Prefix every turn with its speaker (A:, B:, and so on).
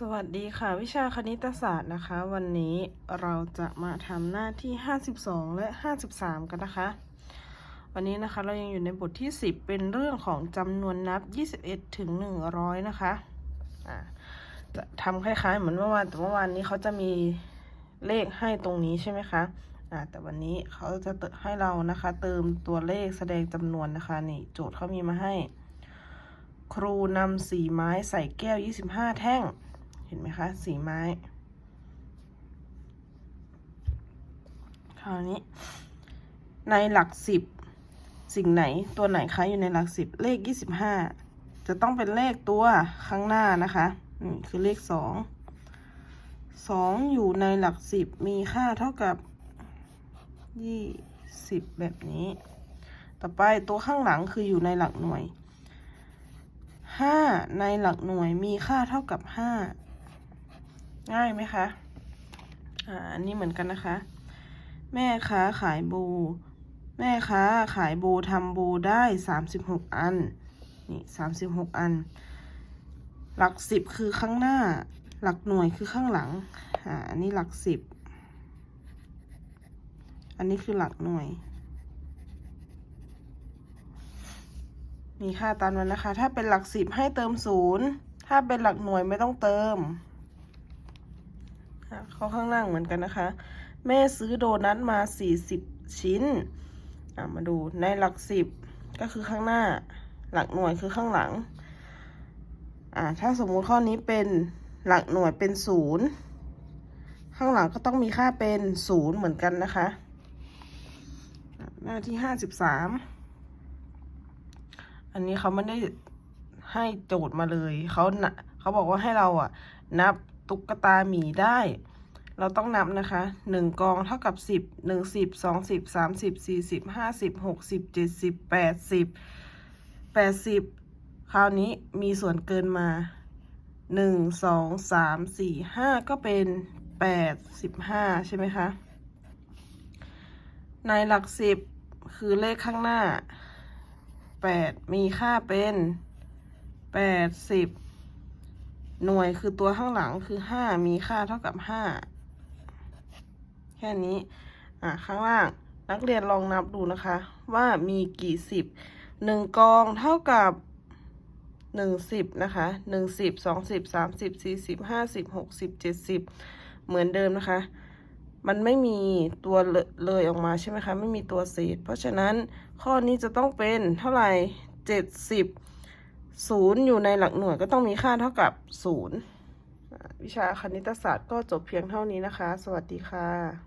A: สวัสดีค่ะ วิชาคณิตศาสตร์นะคะ วันนี้เราจะมาทำหน้าที่ 52 และ 53 กันนะคะ วันนี้นะคะเรายังอยู่ในบทที่ 10 เป็นเรื่องของจำนวนนับ 21 ถึง 100 นะคะอ่าจะทำคล้ายๆ เหมือนเมื่อวานแต่เมื่อวานนี้เขาจะมีเลขให้ตรงนี้ใช่ไหมคะแต่วันนี้เขาจะเตให้เรานะคะ เติมตัวเลขแสดงจำนวนนะคะนี่โจทย์เขามีมาให้ ครูนำสีไม้ใส่แก้ว 25 แท่ง เห็นไหมคะ สีไม้ คราวนี้ ในหลักสิบสิ่งไหนตัวไหนคะอยู่ในหลักสิบเลข25จะต้องเป็นเลขตัวข้างหน้านะคะนี่คือเลข2 2องอยู่ในหลักสิบมีค่าเท่ากับ20แบบนี้ ต่อไปตัวข้างหลังคืออยู่ในหลักหน่วยห้าในหลักหน่วยมีค่าเท่ากับห้า ง่ายไหมคะ อ่า อันนี้เหมือนกันนะคะ แม่ค้าขายบู แม่ค้าขายบูทำบูได้สามสิบหกอัน นี่สามสิบหกอัน หลักสิบคือข้างหน้า หลักหน่วยคือข้างหลัง อ่า อันนี้หลักสิบ อันนี้คือหลักหน่วย มีค่าตามนั้นนะคะ ถ้าเป็นหลักสิบให้เติมศูนย์ ถ้าเป็นหลักหน่วยไม่ต้องเติม ข้าข้างล่างเหมือนกันนะคะ แม่ซื้อโดนัทมาสี่สิบชิ้นอะมาดูในหลักสิบก็คือข้างหน้า หลักหน่วยคือข้างหลัง อ่า ถ้าสมมุติข้อนี้เป็นหลักหน่วยเป็นศูนย์ข้างหลังก็ต้องมีค่าเป็นศูนย์เหมือนกันนะคะ หน้าที่ห้าสิบสามอันนี้เขาไม่ได้ให้โจทย์มาเลย เขาเขาบอกว่าให้เราอะ นับ ตุ๊กตาหมีได้ เราต้องนับนะคะหนึ่งกองเท่ากับสิบหนึ่งสิบสองสิบสามสิบสี่สิบห้าสิบหกสิบเจ็ดสิบแปดสิบแปดสิบคราวนี้มีส่วนเกินมาหนึ่งสองสามสี่ห้าก็เป็นแปดสิบห้าใช่ไหมคะ ในหลักสิบคือเลขข้างหน้าแปดมีค่าเป็นแปดสิบ หน่วยคือตัวข้างหลังคือห้ามีค่าเท่ากับห้าแค่นี้ อะข้างล่างนักเรียนลองนับดูนะคะ ว่ามีกี่สิบหนึ่งกองเท่ากับหนึ่งสิบนะคะหนึ่งสิบสองสิบสามสิบสี่สิบห้าสิบหกสิบเจ็ดสิบเหมือนเดิมนะคะ มันไม่มีตัวเลเลยออกมาใช่ไหมคะ ไม่มีตัวเศษ เพราะฉะนั้นข้อนี้จะต้องเป็นเท่าไหร่เจ็ดสิบ ศูนย์อยู่ในหลักหน่วยก็ต้องมีค่าเท่ากับศูนย์วิชาคณิตศาสตร์ก็จบเพียงเท่านี้นะคะ สวัสดีค่ะ